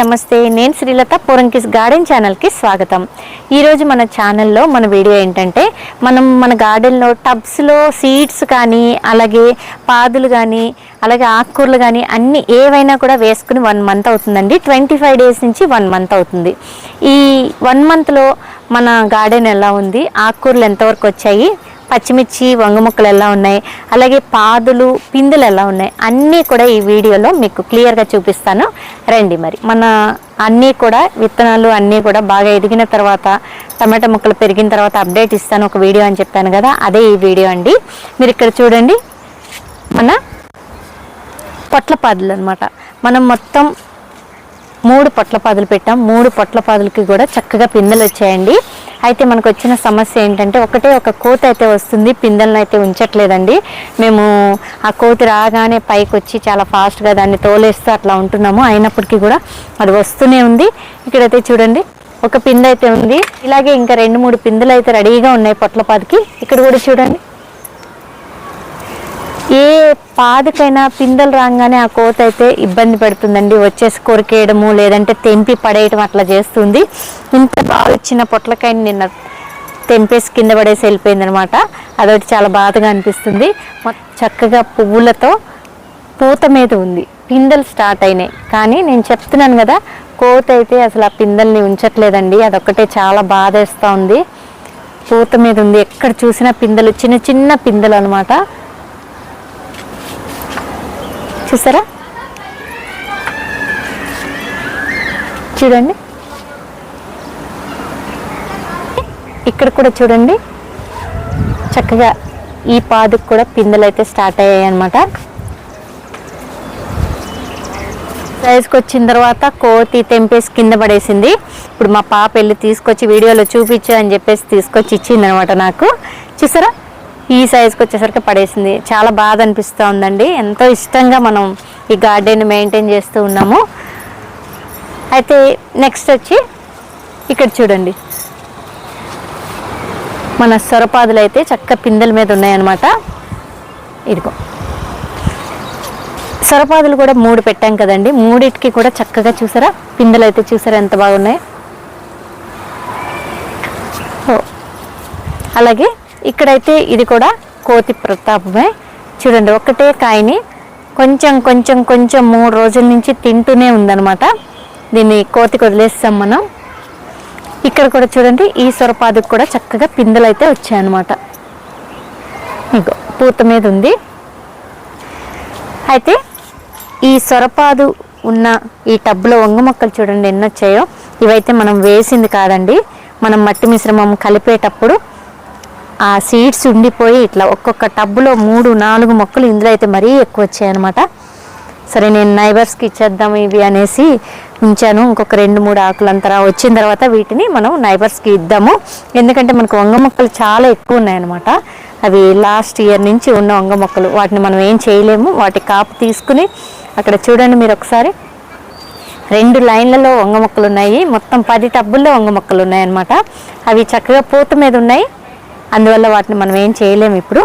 నమస్తే. నేను శ్రీలత పూరంకిస్ గార్డెన్ ఛానల్కి స్వాగతం. ఈరోజు మన ఛానల్లో మన వీడియో ఏంటంటే మనం మన గార్డెన్లో టబ్స్లో సీడ్స్ కానీ అలాగే పాదులు కానీ అలాగే ఆకుకూరలు కానీ అన్ని ఏవైనా కూడా వేసుకుని వన్ మంత్ అవుతుందండి. ట్వంటీ ఫైవ్ డేస్ నుంచి వన్ మంత్ అవుతుంది. ఈ వన్ మంత్లో మన గార్డెన్ ఎలా ఉంది? ఆకుకూరలు ఎంతవరకు వచ్చాయి? పచ్చిమిర్చి వంగ ముక్కలు ఎలా ఉన్నాయి అలాగే పాదులు పిందులు ఎలా ఉన్నాయి అన్నీ కూడా ఈ వీడియోలో మీకు క్లియర్గా చూపిస్తాను. రండి మరి. మన అన్నీ కూడా విత్తనాలు అన్నీ కూడా బాగా ఎదిగిన తర్వాత టమాటా ముక్కలు పెరిగిన తర్వాత అప్డేట్ ఇస్తాను. ఒక వీడియో అని చెప్పాను కదా అదే ఈ వీడియో అండి. మీరు ఇక్కడ చూడండి. మన పొట్ల పాదులు అనమాట మనం మొత్తం మూడు పొట్లపాదులు పెట్టాం. మూడు పొట్లపాదులకి కూడా చక్కగా పిందెలు వచ్చాయండి. అయితే మనకు వచ్చిన సమస్య ఏంటంటే ఒకటే ఒక కోత అయితే వస్తుంది పిందెలను అయితే ఉంచట్లేదండి. మేము ఆ కోతి రాగానే పైకి వచ్చి చాలా ఫాస్ట్గా దాన్ని తోలేస్తూ అట్లా ఉంటున్నాము. అయినప్పటికీ కూడా అది వస్తూనే ఉంది. ఇక్కడైతే చూడండి ఒక పిందె అయితే ఉంది. ఇలాగే ఇంకా రెండు మూడు పిందెలు అయితే రెడీగా ఉన్నాయి పొట్లపాతికి ఇక్కడ కూడా చూడండి. ఏ పాదకైనా పిందెలు రాగానే ఆ కోత అయితే ఇబ్బంది పెడుతుందండి. వచ్చేసి కొరికేయడము లేదంటే తెంపి పడేయడం అట్లా చేస్తుంది. ఇంత బాగా వచ్చిన పొట్లకాయని నిన్న తెంపేసి కింద పడేసి వెళ్ళిపోయింది అనమాట అదొకటి చాలా బాధగా అనిపిస్తుంది. చక్కగా పువ్వులతో పూత మీద ఉంది. పిందెలు స్టార్ట్ అయినాయి. కానీ నేను చెప్తున్నాను కదా కోత అయితే అసలు ఆ పిందెల్ని ఉంచట్లేదండి. అదొక్కటే చాలా బాధేస్తూ ఉంది. పూత మీద ఉంది. ఎక్కడ చూసినా పిందెలు చిన్న చిన్న పిందెలు అనమాట. చూసారా చూడండి. ఇక్కడ కూడా చూడండి. చక్కగా ఈ పాదుకు కూడా పిందెలు అయితే స్టార్ట్ అయ్యాయి అనమాట సైజ్కి వచ్చిన తర్వాత కోతి తెంపేసి కింద పడేసింది. ఇప్పుడు మా పాప వెళ్ళి తీసుకొచ్చి వీడియోలో చూపించు అని చెప్పేసి తీసుకొచ్చి ఇచ్చింది అనమాట నాకు. చూసారా ఈ సైజుకి వచ్చేసరికి పడేసింది. చాలా బాధ అనిపిస్తూ ఉందండి ఎంతో ఇష్టంగా మనం ఈ గార్డెన్ మెయింటైన్ చేస్తూ ఉన్నాము. అయితే నెక్స్ట్ వచ్చి ఇక్కడ చూడండి. మన సొరపాదులు అయితే చక్క పిందెల మీద ఉన్నాయన్నమాట. ఇదిగో. సొరపాదులు కూడా మూడు పెట్టాం కదండి. మూడిటికి కూడా చక్కగా చూసారా? పిందెలు అయితే చూసారా ఎంత బాగున్నాయి? ఓ. అలాగే ఇక్కడైతే ఇది కూడా కోతి ప్రతాపమే. చూడండి ఒకటే కాయని కొంచెం కొంచెం కొంచెం మూడు రోజుల నుంచి తింటూనే ఉందన్నమాట. దీన్ని కోతికి వదిలేస్తాం మనం. ఇక్కడ కూడా చూడండి ఈ సొరపాదుకు కూడా చక్కగా పిందెలు అయితే వచ్చాయన్నమాట. ఇగో పూత మీద ఉంది. అయితే ఈ సొరపాదు ఉన్న ఈ టబ్లో వంగ మొక్కలు చూడండి ఎన్ని వచ్చాయో ఇవైతే మనం వేసింది కాదండి. మనం మట్టి మిశ్రమం కలిపేటప్పుడు ఆ సీడ్స్ ఉండిపోయి ఇట్లా ఒక్కొక్క టబ్బులో మూడు నాలుగు మొక్కలు ఇందులో అయితే మరీ ఎక్కువ వచ్చాయన్నమాట. సరే నేను నైబర్స్కి ఇచ్చేద్దాం ఇవి అనేసి ఉంచాను. ఇంకొక రెండు మూడు ఆకులంతరా వచ్చిన తర్వాత వీటిని మనం నైబర్స్కి ఇద్దాము. ఎందుకంటే మనకు వంగ మొక్కలు చాలా ఎక్కువ ఉన్నాయన్నమాట. అవి లాస్ట్ ఇయర్ నుంచి ఉన్న వంగ మొక్కలు. వాటిని మనం ఏం చేయలేము. వాటి కాపు తీసుకుని అక్కడ చూడండి మీరు ఒకసారి. రెండు లైన్లలో వంగ మొక్కలు ఉన్నాయి. మొత్తం పది టబ్బుల్లో వంగ మొక్కలు ఉన్నాయన్నమాట. అవి చక్కగా పూత మీద ఉన్నాయి. అందువల్ల వాటిని మనం ఏం చేయలేము ఇప్పుడు.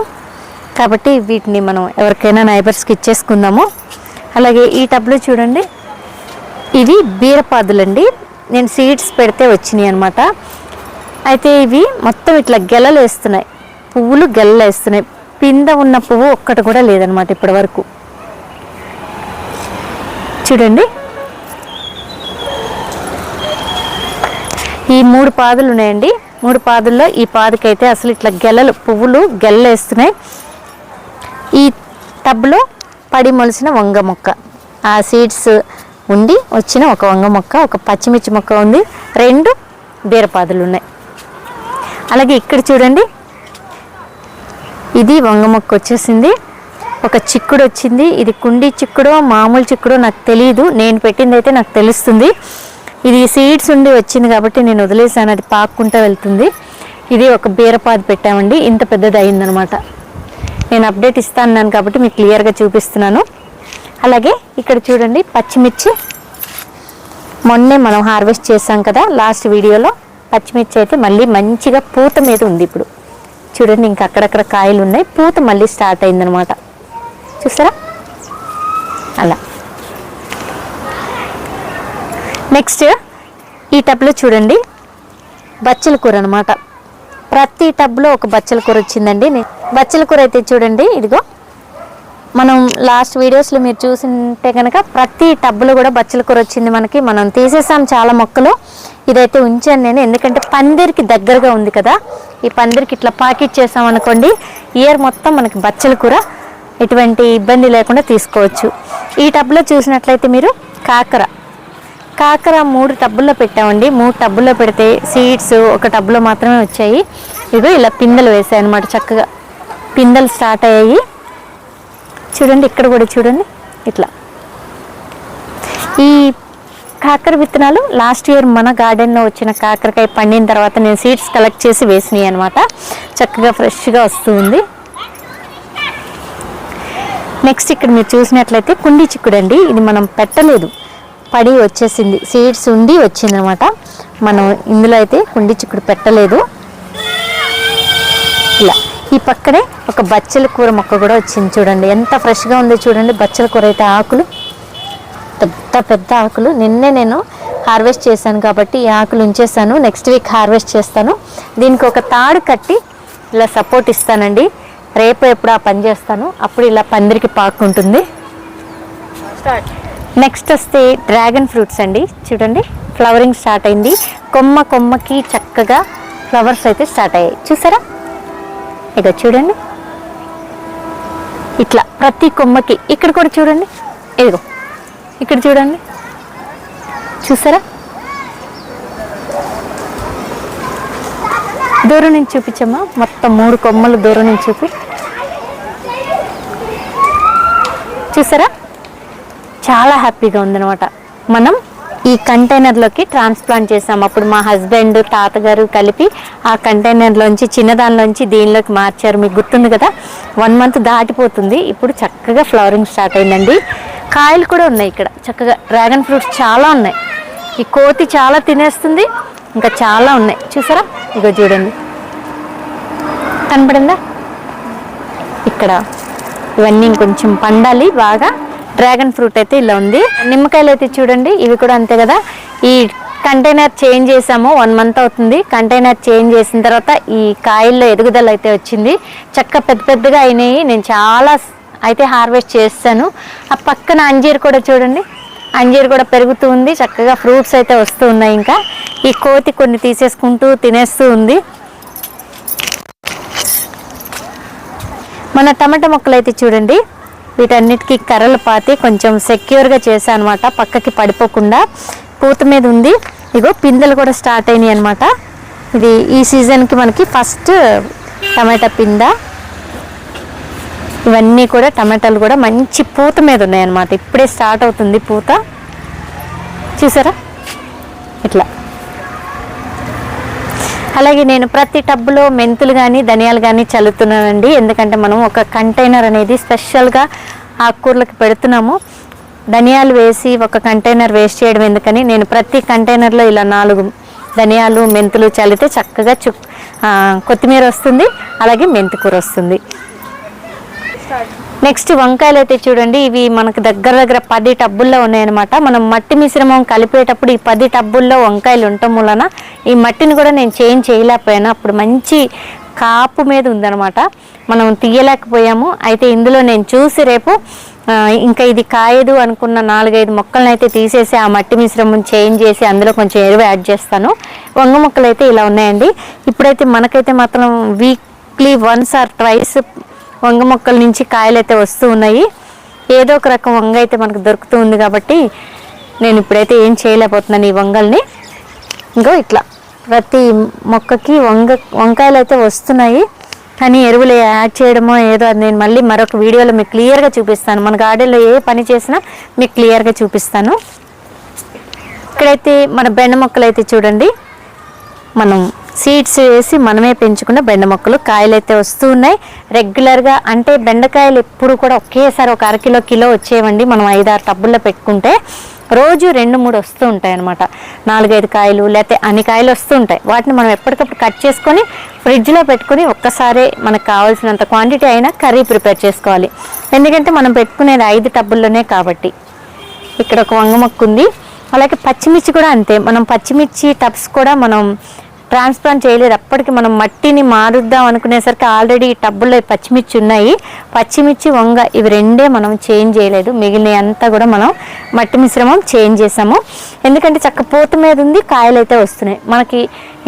కాబట్టి వీటిని మనం ఎవరికైనా నైబర్స్కి ఇచ్చేసుకుందాము. అలాగే ఈ టబ్లో చూడండి. ఇవి బీరపాదులండి. నేను సీడ్స్ పెడితే వచ్చినాయి అనమాట అయితే ఇవి మొత్తం ఇట్లా గెలలు వేస్తున్నాయి. పువ్వులు గెలలు వేస్తున్నాయి. పింద ఉన్న పువ్వు ఒక్కటి కూడా లేదనమాట ఇప్పటి వరకు చూడండి. ఈ మూడు పాదులు ఉన్నాయండి. మూడు పాదుల్లో ఈ పాదుకైతే అసలు ఇట్లా గెలలు పువ్వులు గెల్లేస్తున్నాయి. ఈ టబ్లో పడి మొలిసిన వంగ మొక్క. ఆ సీడ్స్ ఉండి వచ్చిన ఒక వంగ మొక్క ఒక పచ్చిమిర్చి మొక్క ఉంది. రెండు బీరపాదులు ఉన్నాయి. అలాగే ఇక్కడ చూడండి. ఇది వంగ మొక్క వచ్చేసింది. ఒక చిక్కుడు వచ్చింది. ఇది కుండీ చిక్కుడో మామూలు చిక్కుడో నాకు తెలియదు నేను పెట్టింది అయితే నాకు తెలుస్తుంది. ఇది సీడ్స్ ఉండి వచ్చింది కాబట్టి నేను వదిలేసాను అది పాక్కుంటూ వెళ్తుంది. ఇది ఒక బీరపాది పెట్టామండి ఇంత పెద్దది అయిందనమాట. నేను అప్డేట్ ఇస్తాను కాబట్టి మీకు క్లియర్గా చూపిస్తున్నాను. అలాగే ఇక్కడ చూడండి పచ్చిమిర్చి. మొన్నే మనం హార్వెస్ట్ చేసాం కదా లాస్ట్ వీడియోలో. పచ్చిమిర్చి అయితే మళ్ళీ మంచిగా పూత మీద ఉంది ఇప్పుడు. చూడండి ఇంకా అక్కడక్కడ కాయలు ఉన్నాయి. పూత మళ్ళీ స్టార్ట్ అయిందనమాట. చూసారా అలా. నెక్స్ట్ ఈ టబ్లో చూడండి. బచ్చల కూర అనమాట ప్రతి టబ్లో ఒక బచ్చల కూర వచ్చిందండి. బచ్చల కూర అయితే చూడండి ఇదిగో. మనం లాస్ట్ వీడియోస్లో మీరు చూసింటే కనుక ప్రతి టబ్లో కూడా బచ్చల కూర వచ్చింది మనకి. మనం తీసేసాం చాలా మొక్కలు. ఇదైతే ఉంచాను నేను. ఎందుకంటే పందిరికి దగ్గరగా ఉంది కదా. ఈ పందిరికి ఇట్లా పాకెట్ చేసాం అనుకోండి ఇయర్ మొత్తం మనకి బచ్చల కూర ఎటువంటి ఇబ్బంది లేకుండా తీసుకోవచ్చు. ఈ టబ్లో చూసినట్లయితే మీరు కాకర. కాకర మూడు టబ్బుల్లో పెట్టామండి. మూడు టబ్బుల్లో పెడితే సీడ్స్ ఒక టబ్లో మాత్రమే వచ్చాయి. ఇగో ఇలా పిందెలు వేసాయి అనమాట చక్కగా. పిందెలు స్టార్ట్ అయ్యాయి. చూడండి ఇక్కడ కూడా చూడండి. ఇట్లా. ఈ కాకర విత్తనాలు లాస్ట్ ఇయర్ మన గార్డెన్లో వచ్చిన కాకరకాయ పండిన తర్వాత నేను సీడ్స్ కలెక్ట్ చేసి వేసినాయి అనమాట చక్కగా ఫ్రెష్గా వస్తూ ఉంది నెక్స్ట్ ఇక్కడ మీరు చూసినట్లయితే కుండి చిక్కుడు అండి. ఇది మనం పెట్టలేదు. పడి వచ్చేసింది. సీడ్స్ ఉండి వచ్చిందనమాట. మనం ఇందులో అయితే కుండి చిక్కుడు పెట్టలేదు. ఇలా. ఈ పక్కనే ఒక బచ్చల కూర మొక్క కూడా వచ్చింది చూడండి. ఎంత ఫ్రెష్గా ఉందో చూడండి. బచ్చల కూర అయితే ఆకులు. పెద్ద పెద్ద ఆకులు. నిన్నే నేను హార్వెస్ట్ చేశాను కాబట్టి ఈ ఆకులు ఉంచేసాను నెక్స్ట్ వీక్ హార్వెస్ట్ చేస్తాను. దీనికి ఒక తాడు కట్టి ఇలా సపోర్ట్ ఇస్తానండి. రేపు ఎప్పుడు ఆ పని చేస్తాను. అప్పుడు ఇలా పందిరికి పాకుంటుంది నెక్స్ట్ వస్తే డ్రాగన్ ఫ్రూట్స్ అండి. చూడండి ఫ్లవరింగ్ స్టార్ట్ అయింది. కొమ్మ కొమ్మకి చక్కగా ఫ్లవర్స్ అయితే స్టార్ట్ అయ్యాయి. చూసారా? ఇక చూడండి. ఇట్లా ప్రతి కొమ్మకి ఇక్కడ కూడా చూడండి. ఇదిగో ఇక్కడ చూడండి. చూసారా? దూరం నుంచి చూపించమ్మా. మొత్తం మూడు కొమ్మలు దూరం నుంచి చూపి. చూసారా? చాలా హ్యాపీగా ఉందన్నమాట. మనం ఈ కంటైనర్లోకి ట్రాన్స్ప్లాంట్ చేసాం. అప్పుడు మా హస్బెండ్ తాతగారు కలిపి ఆ కంటైనర్లోంచి చిన్నదానిలోంచి దీనిలోకి మార్చారు. మీకు గుర్తుంది కదా? వన్ మంత్ దాటిపోతుంది. ఇప్పుడు చక్కగా ఫ్లవరింగ్ స్టార్ట్ అయిందండి. కాయలు కూడా ఉన్నాయి ఇక్కడ. చక్కగా డ్రాగన్ ఫ్రూట్స్ చాలా ఉన్నాయి. ఈ కోతి చాలా తినేస్తుంది. ఇంకా చాలా ఉన్నాయి. చూసారా? ఇగో చూడండి. కనపడిందా? ఇక్కడ ఇవన్నీ ఇంకొంచెం పండాలి. బాగా డ్రాగన్ ఫ్రూట్ అయితే ఇలా ఉంది. నిమ్మకాయలు అయితే చూడండి ఇవి కూడా అంతే కదా. ఈ కంటైనర్ చేంజ్ చేసాము వన్ మంత్ అవుతుంది. కంటైనర్ చేంజ్ చేసిన తర్వాత ఈ కాయల్లో ఎదుగుదల అయితే వచ్చింది. చక్క పెద్ద పెద్దగా అయినాయి. నేను చాలా అయితే హార్వెస్ట్ చేస్తాను. ఆ పక్కన అంజీర్ కూడా చూడండి. అంజీర్ కూడా పెరుగుతూ ఉంది. చక్కగా ఫ్రూట్స్ అయితే వస్తూ ఉన్నాయి ఇంకా. ఈ కోతి కొన్ని తీసేసుకుంటూ తినేస్తూ ఉంది. మన టమాటా మొక్కలు అయితే చూడండి. వీటన్నిటికీ కర్రలు పాతి కొంచెం సెక్యూర్గా చేశాను అనమాట పక్కకి పడిపోకుండా పూత మీద ఉంది. ఇగో పిందెలు కూడా స్టార్ట్ అయినాయి అనమాట ఇది ఈ సీజన్కి మనకి ఫస్ట్ టమాటా పింద. ఇవన్నీ కూడా టమాటాలు కూడా మంచి పూత మీద ఉన్నాయన్నమాట. ఇప్పుడే స్టార్ట్ అవుతుంది పూత. చూసారా? ఇట్లా. అలాగే నేను ప్రతి టబ్లో మెంతులు కానీ ధనియాలు కానీ చల్లుతున్నానండి. ఎందుకంటే మనం ఒక కంటైనర్ అనేది స్పెషల్గా ఆకుకూరలకు పెడుతున్నాము. ధనియాలు వేసి ఒక కంటైనర్ వేస్ట్ చేయడం ఎందుకని నేను ప్రతి కంటైనర్లో ఇలా నాలుగు ధనియాలు మెంతులు చల్లితే చక్కగా చు కొత్తిమీర వస్తుంది. అలాగే మెంతికూర వస్తుంది. నెక్స్ట్ వంకాయలు అయితే చూడండి ఇవి మనకు దగ్గర దగ్గర పది టబ్బుల్లో ఉన్నాయన్నమాట. మనం మట్టి మిశ్రమం కలిపేటప్పుడు ఈ పది టబ్బుల్లో వంకాయలు ఉండటం వలన ఈ మట్టిని కూడా నేను చేంజ్ చేయలేకపోయాను. అప్పుడు మంచి కాపు మీద ఉందన్నమాట. మనం తీయలేకపోయాము. అయితే ఇందులో నేను చూసి రేపు ఇంకా ఇది కాయదు అనుకున్న నాలుగైదు మొక్కలను అయితే తీసేసి ఆ మట్టి మిశ్రమం చేంజ్ చేసి అందులో కొంచెం ఎరువు యాడ్ చేస్తాను. వంగ మొక్కలు అయితే ఇలా ఉన్నాయండి. ఇప్పుడైతే మనకైతే మాత్రం వీక్లీ వన్స్ ఆర్ ట్వైస్ వంగ మొక్కల నుంచి కాయలు అయితే వస్తూ ఉన్నాయి. ఏదో ఒక రకం వంగ అయితే మనకు దొరుకుతూ ఉంది కాబట్టి నేను ఇప్పుడైతే ఏం చేయలేకపోతున్నాను ఈ వంగల్ని. ఇంకో ఇట్లా ప్రతి మొక్కకి వంగ వంకాయలు అయితే వస్తున్నాయి. కానీ ఎరువులు యాడ్ చేయడమో ఏదో అది నేను మళ్ళీ మరొక వీడియోలో మీకు క్లియర్గా చూపిస్తాను. మన గార్డెన్లో ఏ పని చేసినా మీకు క్లియర్గా చూపిస్తాను. ఇక్కడైతే మన బెండ మొక్కలు అయితే చూడండి. మనం సీడ్స్ వేసి మనమే పెంచుకున్న బెండ మొక్కలు కాయలు అయితే వస్తూ ఉన్నాయి రెగ్యులర్గా అంటే బెండకాయలు ఎప్పుడు కూడా ఒకేసారి ఒక అరకిలో కిలో వచ్చేవండి. మనం ఐదారు టబ్బుల్లో పెట్టుకుంటే రోజు రెండు మూడు వస్తూ ఉంటాయి అనమాట నాలుగైదు కాయలు లేకపోతే అన్ని కాయలు వస్తూ ఉంటాయి. వాటిని మనం ఎప్పటికప్పుడు కట్ చేసుకొని ఫ్రిడ్జ్లో పెట్టుకొని ఒక్కసారే మనకు కావాల్సినంత క్వాంటిటీ అయినా కర్రీ ప్రిపేర్ చేసుకోవాలి. ఎందుకంటే మనం పెట్టుకునేది ఐదు టబ్బుల్లోనే కాబట్టి. ఇక్కడ ఒక వంగ మొక్క ఉంది అలాగే పచ్చిమిర్చి కూడా అంతే. మనం పచ్చిమిర్చి టబ్స్ కూడా మనం ట్రాన్స్ప్లాంట్ చేయలేదు. అప్పటికి మనం మట్టిని మారుద్దాం అనుకునేసరికి ఆల్రెడీ టబ్బుల్లో పచ్చిమిర్చి ఉన్నాయి. పచ్చిమిర్చి వంగ ఇవి రెండే మనం చేంజ్ చేయలేదు. మిగిలిన అంతా కూడా మనం మట్టి మిశ్రమం చేంజ్ చేసాము. ఎందుకంటే చక్క పోత మీద ఉంది కాయలు అయితే వస్తున్నాయి. మనకి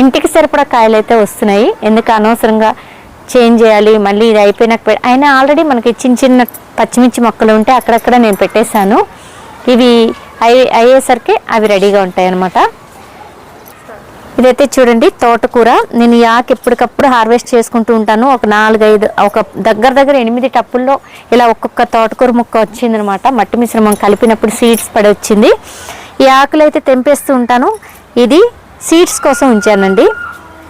ఇంటికి సరిపడా కాయలు అయితే వస్తున్నాయి. ఎందుకు అనవసరంగా చేంజ్ చేయాలి మళ్ళీ ఇది అయిపోయినాక అయినా ఆల్రెడీ మనకి చిన్న చిన్న పచ్చిమిర్చి మొక్కలు ఉంటే అక్కడక్కడ నేను పెట్టేశాను. ఇవి అయ్యే అయ్యేసరికి అవి రెడీగా ఉంటాయి అన్నమాట ఇదైతే చూడండి తోటకూర. నేను ఈ ఎప్పటికప్పుడు హార్వెస్ట్ చేసుకుంటూ ఉంటాను. ఒక నాలుగైదు ఒక దగ్గర దగ్గర ఎనిమిది టప్పుల్లో ఇలా ఒక్కొక్క తోటకూర ముక్క వచ్చిందనమాట. మట్టి మిశ్రమం కలిపినప్పుడు సీడ్స్ పడి వచ్చింది. ఈ ఆకులు అయితే తెంపేస్తూ ఉంటాను. ఇది సీడ్స్ కోసం ఉంచానండి.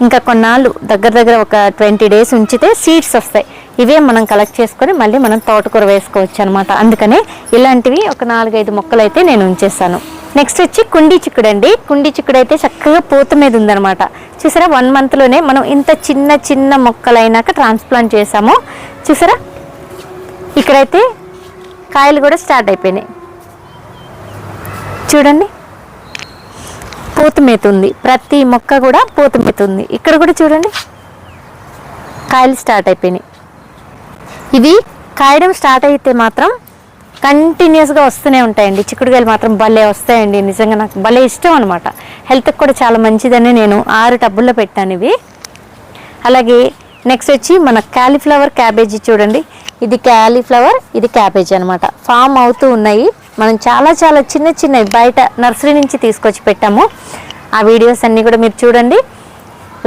ఇంకా కొన్నాళ్ళు దగ్గర దగ్గర ఒక ట్వంటీ డేస్ ఉంచితే సీడ్స్ వస్తాయి. ఇవే మనం కలెక్ట్ చేసుకొని మళ్ళీ మనం తోటకూర వేసుకోవచ్చు అనమాట అందుకనే ఇలాంటివి ఒక నాలుగైదు మొక్కలు అయితే నేను ఉంచేసాను నెక్స్ట్ వచ్చి కుండీ చిక్కుడు అండి కుండీ చిక్కుడు అయితే చక్కగా పూత మీద ఉందనమాట చూసారా వన్ మంత్లోనే మనం ఇంత చిన్న చిన్న మొక్కలు అయినాక ట్రాన్స్ప్లాంట్ చేసాము. చూసారా? ఇక్కడైతే కాయలు కూడా స్టార్ట్ అయిపోయినాయి. చూడండి. పూత మెతుంది ప్రతి మొక్క కూడా పూత మెతుంది ఇక్కడ కూడా చూడండి. కాయలు స్టార్ట్ అయిపోయినాయి. ఇవి కాయడం స్టార్ట్ అయితే మాత్రం కంటిన్యూస్గా వస్తూనే ఉంటాయండి. చిక్కుడుకాయలు మాత్రం భలే వస్తాయండి. నిజంగా నాకు భలే ఇష్టం అనమాట హెల్త్కి కూడా చాలా మంచిదని నేను ఆరు టబ్బుల్లో పెట్టాను ఇవి. అలాగే నెక్స్ట్ వచ్చి మన క్యాలీఫ్లవర్ క్యాబేజీ చూడండి. ఇది క్యాలీఫ్లవర్ ఇది క్యాబేజీ అనమాట ఫామ్ అవుతూ ఉన్నాయి. మనం చాలా చాలా చిన్న చిన్నవి బయట నర్సరీ నుంచి తీసుకొచ్చి పెట్టాము. ఆ వీడియోస్ అన్నీ కూడా మీరు చూడండి.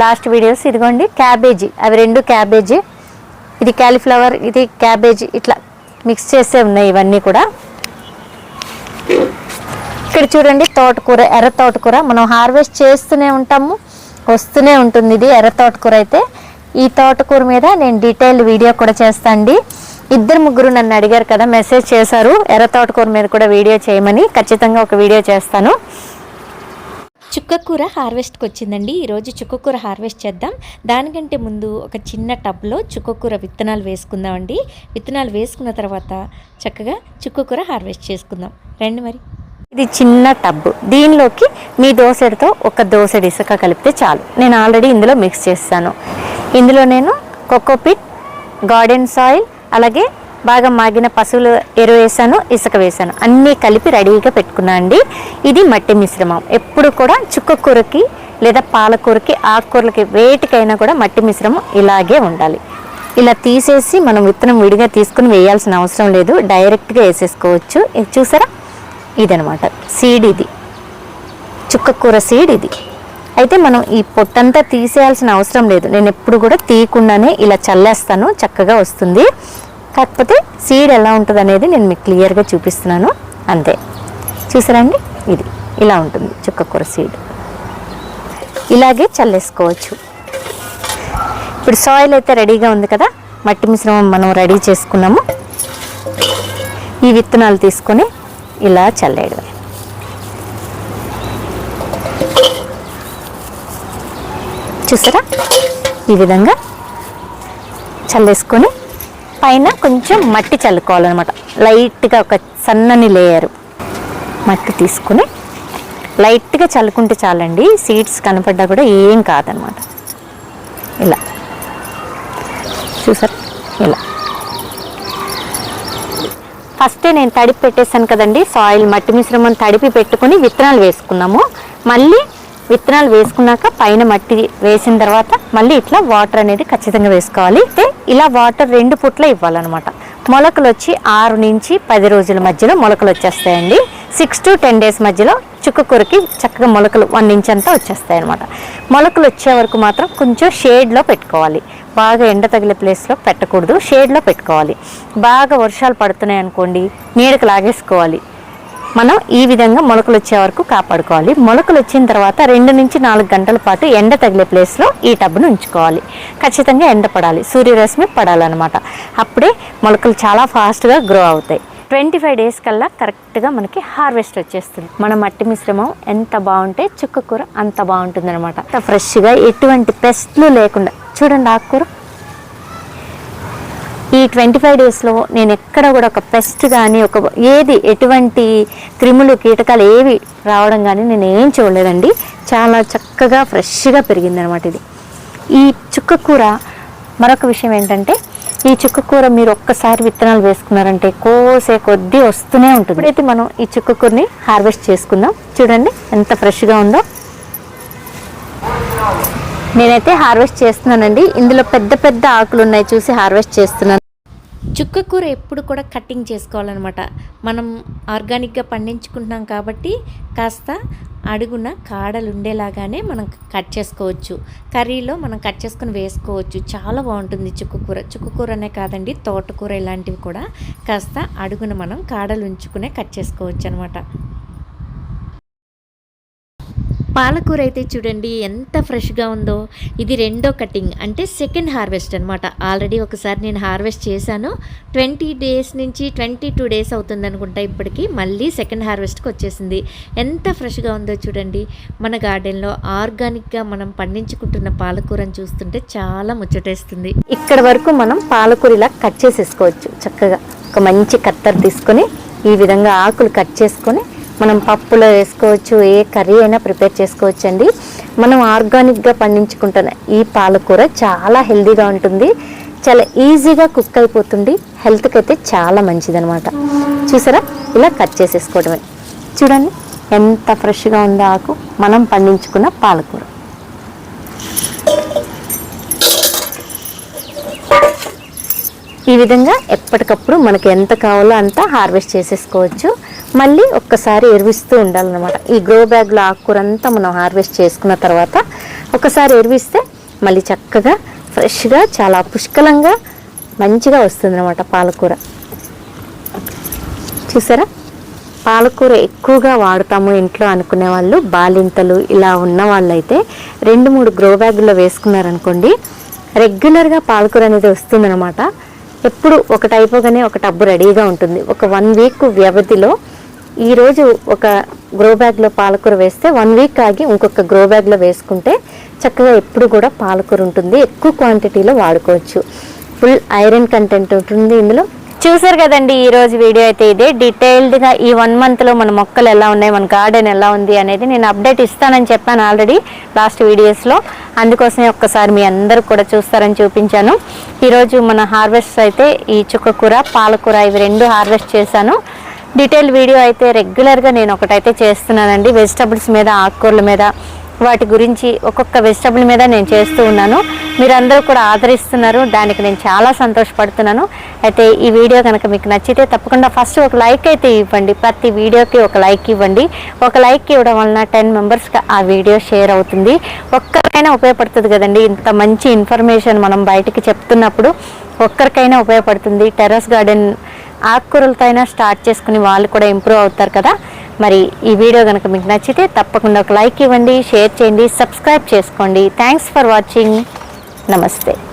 లాస్ట్ వీడియోస్ ఇదిగోండి క్యాబేజీ అవి రెండు క్యాబేజీ ఇది క్యాలీఫ్లవర్ ఇది క్యాబేజీ ఇట్లా మిక్స్ చేసే ఉన్నాయి ఇవన్నీ కూడా. ఇక్కడ చూడండి తోటకూర ఎర్ర తోటకూర. మనం హార్వెస్ట్ చేస్తూనే ఉంటాము వస్తూనే ఉంటుంది ఇది ఎర్ర తోటకూర అయితే. ఈ తోటకూర మీద నేను డీటెయిల్ వీడియో కూడా చేస్తాను అండి ఇద్దరు ముగ్గురు నన్ను అడిగారు కదా మెసేజ్ చేశారు ఎర్ర తోటకూర మీద కూడా వీడియో చేయమని. ఖచ్చితంగా ఒక వీడియో చేస్తాను. చుక్కకూర హార్వెస్ట్కి వచ్చిందండి. ఈరోజు చుక్కకూర హార్వెస్ట్ చేద్దాం. దానికంటే ముందు ఒక చిన్న టబ్లో చుక్కకూర విత్తనాలు వేసుకుందామండి. విత్తనాలు వేసుకున్న తర్వాత చక్కగా చుక్కకూర హార్వెస్ట్ చేసుకుందాం. రండి మరి. ఇది చిన్న టబ్. దీనిలోకి మీ దోసెడితో ఒక దోసెడు ఇసుక కలిపితే చాలు. నేను ఆల్రెడీ ఇందులో మిక్స్ చేస్తాను. ఇందులో నేను కోకోపిట్ గార్డెన్ సాయిల్ అలాగే బాగా మాగిన పశువులు ఎరువు వేసాను ఇసుక వేసాను అన్నీ కలిపి రెడీగా పెట్టుకున్నా అండి. ఇది మట్టి మిశ్రమం. ఎప్పుడు కూడా చుక్కకూరకి లేదా పాలకూరకి ఆకుకూరలకి వేటికైనా కూడా మట్టి మిశ్రమం ఇలాగే ఉండాలి. ఇలా తీసేసి మనం విత్తనం విడిగా తీసుకుని వేయాల్సిన అవసరం లేదు. డైరెక్ట్గా వేసేసుకోవచ్చు. ఇది చూసారా? ఇదనమాట సీడ్ ఇది. చుక్కకూర సీడ్ ఇది. అయితే మనం ఈ పొట్టంతా తీసేయాల్సిన అవసరం లేదు. నేను ఎప్పుడు కూడా తీయకుండానే ఇలా చల్లేస్తాను. చక్కగా వస్తుంది. కాకపోతే సీడ్ ఎలా ఉంటుంది అనేది నేను మీకు క్లియర్గా చూపిస్తున్నాను. అంతే. చూసారండి? ఇది. ఇలా ఉంటుంది చుక్కకూర సీడ్ ఇలాగే చల్లేసుకోవచ్చు. ఇప్పుడు సాయిల్ అయితే రెడీగా ఉంది కదా? మట్టి మిశ్రమం మనం రెడీ చేసుకున్నాము. ఈ విత్తనాలు తీసుకొని ఇలా చల్లేయడమే. చూసారా? ఈ విధంగా చల్లేసుకొని పైన కొంచెం మట్టి చల్లుకోవాలన్నమాట. లైట్గా ఒక సన్నని లేయరు. మట్టి తీసుకుని లైట్గా చల్లుకుంటే చాలండి సీడ్స్ కనపడ్డా కూడా ఏం కాదనమాట ఇలా. చూసారు? ఇలా. ఫస్టే నేను తడిపి పెట్టేశాను కదండి సాయిల్ మట్టి మిశ్రమం తడిపి పెట్టుకుని విత్తనాలు వేసుకున్నాము. మళ్ళీ విత్తనాలు వేసుకున్నాక పైన మట్టి వేసిన తర్వాత మళ్ళీ ఇట్లా వాటర్ అనేది ఖచ్చితంగా వేసుకోవాలి. అయితే ఇలా వాటర్ రెండు పుట్ల ఇవ్వాలన్నమాట. మొలకలు వచ్చి ఆరు నుంచి పది రోజుల మధ్యలో మొలకలు వచ్చేస్తాయండి సిక్స్ టు టెన్ డేస్ మధ్యలో చుక్కకూరకి చక్కగా మొలకలు వన్ ఇంచ్ అంతా వచ్చేస్తాయి అనమాట మొలకలు వచ్చే వరకు మాత్రం కొంచెం షేడ్లో పెట్టుకోవాలి. బాగా ఎండ తగిలే ప్లేస్లో పెట్టకూడదు షేడ్లో పెట్టుకోవాలి. బాగా వర్షాలు పడుతున్నాయి అనుకోండి నీడకు లాగేసుకోవాలి. మనం ఈ విధంగా మొలకలు వచ్చే వరకు కాపాడుకోవాలి. మొలకలు వచ్చిన తర్వాత రెండు నుంచి నాలుగు గంటల పాటు ఎండ తగిలే ప్లేస్లో ఈ టబ్ను ఉంచుకోవాలి. ఖచ్చితంగా ఎండ పడాలి. సూర్యరశ్మి పడాలన్నమాట. అప్పుడే మొలకలు చాలా ఫాస్ట్గా గ్రో అవుతాయి. ట్వంటీ ఫైవ్ డేస్ కల్లా కరెక్ట్గా మనకి హార్వెస్ట్ వచ్చేస్తుంది. మన మట్టి మిశ్రమం ఎంత బాగుంటే చుక్క కూర అంత బాగుంటుంది అనమాట ఫ్రెష్గా ఎటువంటి పెస్ట్లు లేకుండా చూడండి ఆకుకూర. ఈ ట్వంటీ ఫైవ్ డేస్లో నేను ఎక్కడ కూడా ఒక పెస్ట్ కానీ ఒక ఏది ఎటువంటి క్రిములు కీటకాలు ఏవి రావడం కానీ నేను ఏం చూడలేదండి. చాలా చక్కగా ఫ్రెష్గా పెరిగిందనమాట ఇది. ఈ చుక్క కూర మరొక విషయం ఏంటంటే ఈ చుక్క కూర మీరు ఒక్కసారి విత్తనాలు వేసుకున్నారంటే కోసే కొద్దీ వస్తూనే ఉంటుంది. ఇప్పుడైతే మనం ఈ చుక్క కూరని హార్వెస్ట్ చేసుకుందాం. చూడండి ఎంత ఫ్రెష్గా ఉందో. నేనైతే హార్వెస్ట్ చేస్తున్నానండి. ఇందులో పెద్ద పెద్ద ఆకులు ఉన్నాయి చూసి హార్వెస్ట్ చేస్తున్నాను. చుక్క కూర ఎప్పుడు కూడా కట్టింగ్ చేసుకోవాలన్నమాట. మనం ఆర్గానిక్గా పండించుకుంటున్నాం కాబట్టి కాస్త అడుగున కాడలు ఉండేలాగానే మనం కట్ చేసుకోవచ్చు. కర్రీలో మనం కట్ చేసుకొని వేసుకోవచ్చు. చాలా బాగుంటుంది చుక్కకూర చుక్కకూరనే కాదండి తోటకూర ఇలాంటివి కూడా కాస్త అడుగున మనం కాడలు ఉంచుకునే కట్ చేసుకోవచ్చు అనమాట పాలకూర అయితే చూడండి ఎంత ఫ్రెష్గా ఉందో. ఇది రెండో కటింగ్ అంటే సెకండ్ హార్వెస్ట్ అనమాట ఆల్రెడీ ఒకసారి నేను హార్వెస్ట్ చేశాను. ట్వంటీ డేస్ నుంచి ట్వంటీ టూ డేస్ అవుతుంది అనుకుంటా ఇప్పటికీ. మళ్ళీ సెకండ్ హార్వెస్ట్కి వచ్చేసింది. ఎంత ఫ్రెష్గా ఉందో చూడండి. మన గార్డెన్లో ఆర్గానిక్గా మనం పండించుకుంటున్న పాలకూరను చూస్తుంటే చాలా ముచ్చటేస్తుంది. ఇక్కడ వరకు మనం పాలకూర ఇలా కట్ చేసేసుకోవచ్చు. చక్కగా ఒక మంచి కత్తర్ తీసుకొని ఈ విధంగా ఆకులు కట్ చేసుకొని మనం పప్పులో వేసుకోవచ్చు ఏ కర్రీ అయినా ప్రిపేర్ చేసుకోవచ్చు అండి మనం ఆర్గానిక్గా పండించుకుంటున్న ఈ పాలకూర చాలా హెల్దీగా ఉంటుంది. చాలా ఈజీగా కుక్ అయిపోతుంది. హెల్త్కి అయితే చాలా మంచిదనమాట చూసారా? ఇలా కట్ చేసేసుకోవడమే. చూడండి ఎంత ఫ్రెష్గా ఉందో ఆకు. మనం పండించుకున్న పాలకూర. ఈ విధంగా ఎప్పటికప్పుడు మనకి ఎంత కావాలో అంత హార్వెస్ట్ చేసేసుకోవచ్చు. మళ్ళీ ఒక్కసారి ఎరివిస్తూ ఉండాలన్నమాట. ఈ గ్రో బ్యాగ్లో ఆకుకూర అంతా మనం హార్వెస్ట్ చేసుకున్న తర్వాత ఒకసారి ఎరివిస్తే మళ్ళీ చక్కగా ఫ్రెష్గా చాలా పుష్కలంగా మంచిగా వస్తుందన్నమాట పాలకూర. చూసారా? పాలకూర ఎక్కువగా వాడతాము ఇంట్లో అనుకునే వాళ్ళు. బాలింతలు ఇలా ఉన్న వాళ్ళైతే రెండు మూడు గ్రో బ్యాగుల్లో వేసుకున్నారనుకోండి రెగ్యులర్గా పాలకూర అనేది వస్తుందన్నమాట. ఎప్పుడు ఒకటి అయిపోగానే ఒక టబ్బు రెడీగా ఉంటుంది. ఒక వన్ వీక్ వ్యవధిలో ఈరోజు ఒక గ్రో బ్యాగ్లో పాలకూర వేస్తే వన్ వీక్ ఆగి ఇంకొక గ్రో బ్యాగ్లో వేసుకుంటే చక్కగా ఎప్పుడు కూడా పాలకూర ఉంటుంది. ఎక్కువ క్వాంటిటీలో వాడుకోవచ్చు. ఫుల్ ఐరన్ కంటెంట్ ఉంటుంది ఇందులో. చూసారు కదండి ఈరోజు వీడియో అయితే ఇదే. డీటెయిల్డ్గా ఈ వన్ మంత్లో మన మొక్కలు ఎలా ఉన్నాయి మన గార్డెన్ ఎలా ఉంది అనేది నేను అప్డేట్ ఇస్తానని చెప్పాను ఆల్రెడీ లాస్ట్ వీడియోస్లో. అందుకోసమే ఒక్కసారి మీ అందరూ కూడా చూస్తారని చూపించాను. ఈరోజు మన హార్వెస్ట్ అయితే ఈ చుక్కకూర పాలకూర ఇవి రెండు హార్వెస్ట్ చేశాను. డీటెయిల్ వీడియో అయితే రెగ్యులర్గా నేను ఒకటైతే చేస్తున్నానండి. వెజిటబుల్స్ మీద ఆకుకూరల మీద వాటి గురించి ఒక్కొక్క వెజిటబుల్ మీద నేను చేస్తూ ఉన్నాను. మీరందరూ కూడా ఆదరిస్తున్నారు. దానికి నేను చాలా సంతోషపడుతున్నాను. అయితే ఈ వీడియో కనుక మీకు నచ్చితే తప్పకుండా ఫస్ట్ ఒక లైక్ అయితే ఇవ్వండి. ప్రతి వీడియోకి ఒక లైక్ ఇవ్వండి. ఒక లైక్ ఇవ్వడం వలన టెన్ మెంబర్స్కి ఆ వీడియో షేర్ అవుతుంది. ఒక్కరికైనా ఉపయోగపడుతుంది కదండి. ఇంత మంచి ఇన్ఫర్మేషన్ మనం బయటికి చెప్తున్నప్పుడు ఒక్కరికైనా ఉపయోగపడుతుంది. టెర్రస్ గార్డెన్ ఆకుకూరలతో అయినా స్టార్ట్ చేసుకుని వాళ్ళు కూడా ఇంప్రూవ్ అవుతారు కదా. మరి ఈ వీడియో కనుక మీకు నచ్చితే తప్పకుండా ఒక లైక్ ఇవ్వండి షేర్ చేయండి సబ్స్క్రైబ్ చేసుకోండి. థ్యాంక్స్ ఫర్ వాచింగ్ నమస్తే